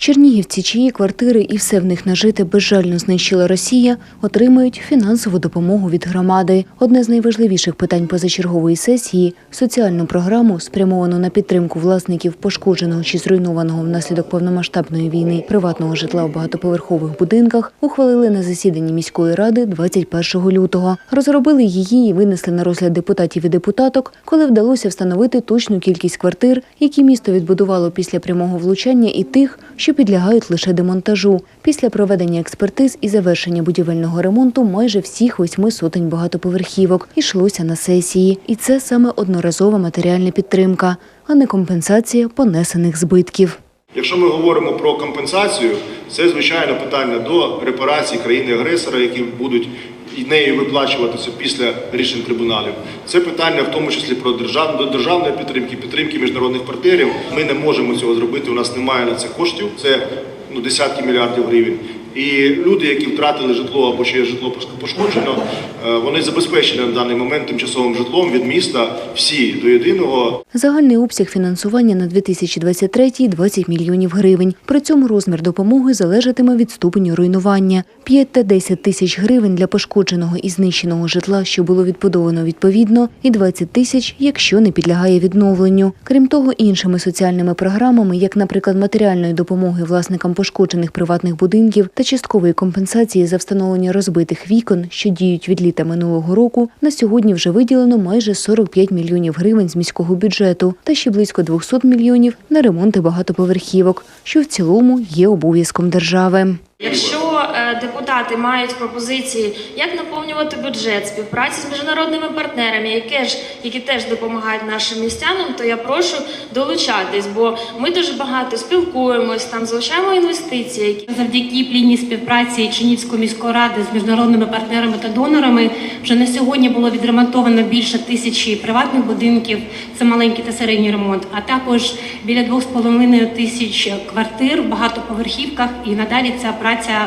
Чернігівці, чиї квартири і все в них нажите безжально знищила Росія, отримають фінансову допомогу від громади. Одне з найважливіших питань позачергової сесії соціальну програму, спрямовану на підтримку власників пошкодженого чи зруйнованого внаслідок повномасштабної війни приватного житла в багатоповерхових будинках, ухвалили на засіданні міської ради 21 лютого. Розробили її і винесли на розгляд депутатів і депутаток, коли вдалося встановити точну кількість квартир, які місто відбудувало після прямого влучання, і тих, що підлягають лише демонтажу. Після проведення експертиз і завершення будівельного ремонту майже всіх восьми сотень багатоповерхівок йшлося на сесії. І це саме одноразова матеріальна підтримка, а не компенсація понесених збитків. Якщо ми говоримо про компенсацію, це звичайно питання до репарації країни-агресора, які будуть і нею виплачуватися після рішень трибуналів. Це питання в тому числі про держав... до державної підтримки, підтримки міжнародних партнерів. Ми не можемо цього зробити. У нас немає на це коштів. Це ну, десятки мільярдів гривень. І люди, які втратили житло або чиє житло пошкоджено, е, вони забезпечені на даний момент тимчасовим житлом від міста всі до єдиного. Загальний обсяг фінансування на 2023 – 20 мільйонів гривень. При цьому розмір допомоги залежатиме від ступеню руйнування. 5 та 10 тисяч гривень для пошкодженого і знищеного житла, що було відбудовано відповідно, і 20 тисяч, якщо не підлягає відновленню. Крім того, іншими соціальними програмами, як, наприклад, матеріальної допомоги власникам пошкоджених приватних будинків та часткової компенсації за встановлення розбитих вікон, що діють від літа минулого року, на сьогодні вже виділено майже 45 мільйонів гривень з міського бюджету та ще близько 200 мільйонів на ремонти багатоповерхівок, що в цілому є обов'язком держави. Якщо е, депутати мають пропозиції, як наповнювати бюджет, співпраці з міжнародними партнерами, які ж які теж допомагають нашим містянам, то я прошу долучатись, бо ми дуже багато спілкуємось, там залучаємо інвестиції. які Завдяки плідній співпраці Чинівської міської ради з міжнародними партнерами та донорами вже на сьогодні було відремонтовано більше тисячі приватних будинків. Це маленький та середній ремонт, а також біля 2,5 тисяч квартир в багатоповерхівках. І надалі ця праця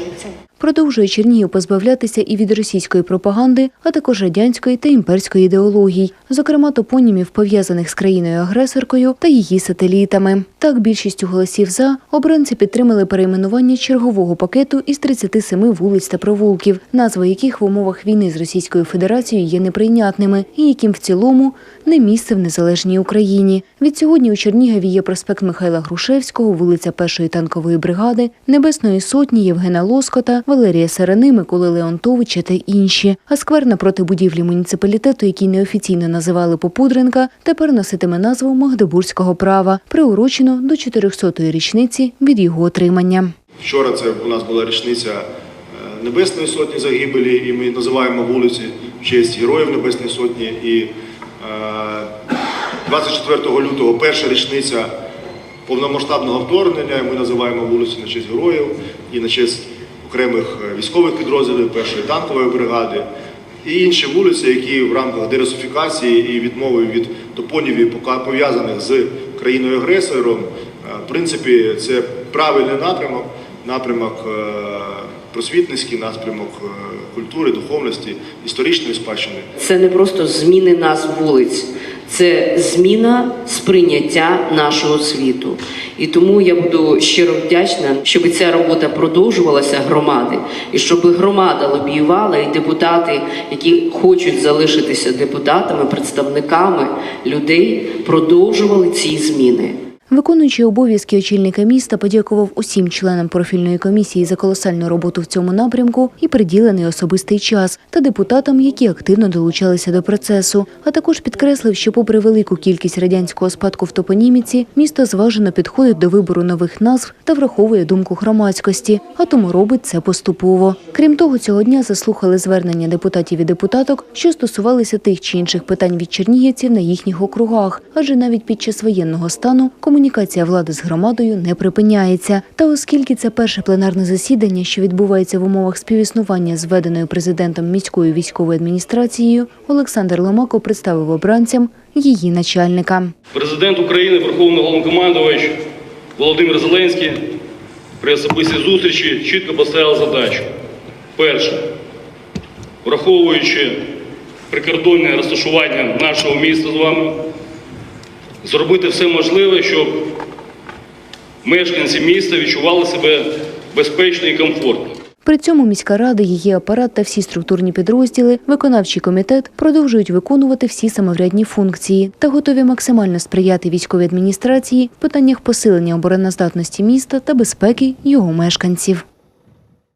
有证。Продовжує Чернігів позбавлятися і від російської пропаганди, а також радянської та імперської ідеологій, зокрема топонімів, пов'язаних з країною-агресоркою та її сателітами. Так, більшістю голосів за обранці підтримали перейменування чергового пакету із 37 вулиць та провулків, назви яких в умовах війни з Російською Федерацією є неприйнятними і яким в цілому не місце в незалежній Україні. Від сьогодні у Чернігові є проспект Михайла Грушевського, вулиця Першої танкової бригади, Небесної сотні Євгена Лоскота, Валерія Сарани, Миколи Леонтовича та інші. А сквер напроти будівлі муніципалітету, який неофіційно називали Попудренка, тепер носитиме назву Магдебурзького права, приурочено до 400-ї річниці від його отримання. Вчора це у нас була річниця е, Небесної Сотні загибелі, і ми називаємо вулиці в честь Героїв Небесної Сотні. І е, 24 лютого перша річниця повномасштабного вторгнення. Ми називаємо вулиці на честь героїв і на честь окремих е, військових підрозділів першої танкової бригади. І інші вулиці, які в рамках дерусифікації і відмови від топонівів, пока- пов'язаних з країною-агресором, е, в принципі, це правильний напрямок, напрямок е, просвітницький, напрямок культури, духовності, історичної спадщини. Це не просто зміни назв вулиць, це зміна сприйняття нашого світу. І тому я буду щиро вдячна, щоб ця робота продовжувалася громади, і щоб громада лобіювала, і депутати, які хочуть залишитися депутатами, представниками людей, продовжували ці зміни. Виконуючий обов'язки очільника міста подякував усім членам профільної комісії за колосальну роботу в цьому напрямку і приділений особистий час та депутатам, які активно долучалися до процесу. А також підкреслив, що, попри велику кількість радянського спадку в топоніміці, місто зважено підходить до вибору нових назв та враховує думку громадськості, а тому робить це поступово. Крім того, цього дня заслухали звернення депутатів і депутаток, що стосувалися тих чи інших питань від чернігівців на їхніх округах, адже навіть під час воєнного стану комунікація влади з громадою не припиняється. Та оскільки це перше пленарне засідання, що відбувається в умовах співіснування з введеною президентом міською військовою адміністрацією, Олександр Ломако представив обранцям її начальника. Президент України, Верховний Головнокомандувач Володимир Зеленський при особистій зустрічі чітко поставив задачу. Перше, враховуючи прикордонне розташування нашого міста з вами, зробити все можливе, щоб мешканці міста відчували себе безпечно і комфортно. При цьому міська рада, її апарат та всі структурні підрозділи, виконавчий комітет продовжують виконувати всі самоврядні функції та готові максимально сприяти військовій адміністрації в питаннях посилення обороноздатності міста та безпеки його мешканців.